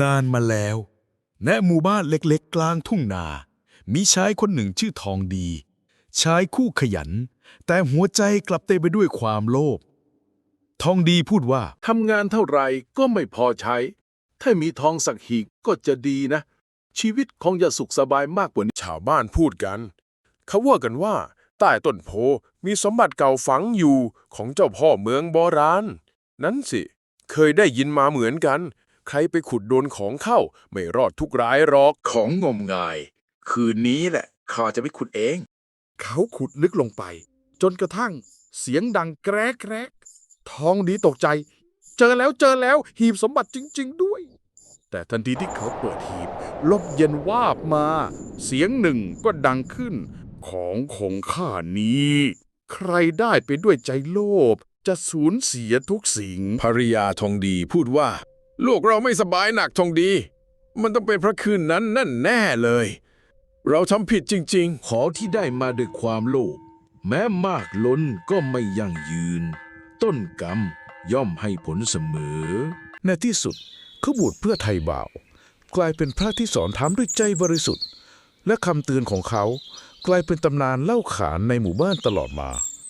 นานมาแล้ว ณ หมู่บ้านเล็กๆ กลางทุ่งนา มีชายคนหนึ่งชื่อทองดี ชายคู่ขยัน แต่หัวใจกลับเต็มไปด้วยความโลภ ทองดีพูดว่า ทำงานเท่าไหร่ก็ไม่พอใช้ ถ้ามีทองสักหีกก็จะดีนะ ชีวิตคงจะสุขสบายมากกว่านี้ชาวบ้านพูดกัน เขาว่ากันว่า ใต้ต้นโพมีสมบัติเก่าฝังอยู่ของเจ้าพ่อเมืองโบราณ นั้นสิ เคยได้ยินมาเหมือนกัน ใครไปขุดโดนของเข้า ไม่รอดทุกรายหรอก ของงมงาย คืนนี้แหละข้าจะไปขุดเอง เขาขุดลึกลงไป จนกระทั่ง เสียงดังแกรกแกรกทองดีตกใจ เจอแล้วเจอแล้วหีบสมบัติจริง ๆ ด้วย แต่ทันทีที่เขาเปิดหีบ ลมเย็นวาบมา เสียงหนึ่งก็ดังขึ้น ของของข้านี้ ใครได้ไปด้วยใจโลภจะสูญเสียทุกสิ่งภริยาทองดีพูดว่า ลูกเราไม่สบายหนักทองดี มันต้องเป็นเพราะคืนนั้นนั่นแน่เลย เราทำผิดจริงๆของที่ได้มาด้วยความโลภแม้มากล้นก็ไม่ยั่งยืน ต้นกรรมย่อมให้ผลเสมอ ในที่สุดเขาบวชเพื่อไทยบ่าว กลายเป็นพระที่สอนธรรมด้วยใจบริสุทธิ์ และคำเตือนของเขา กลายเป็นตำนานเล่าขานในหมู่บ้านตลอดมา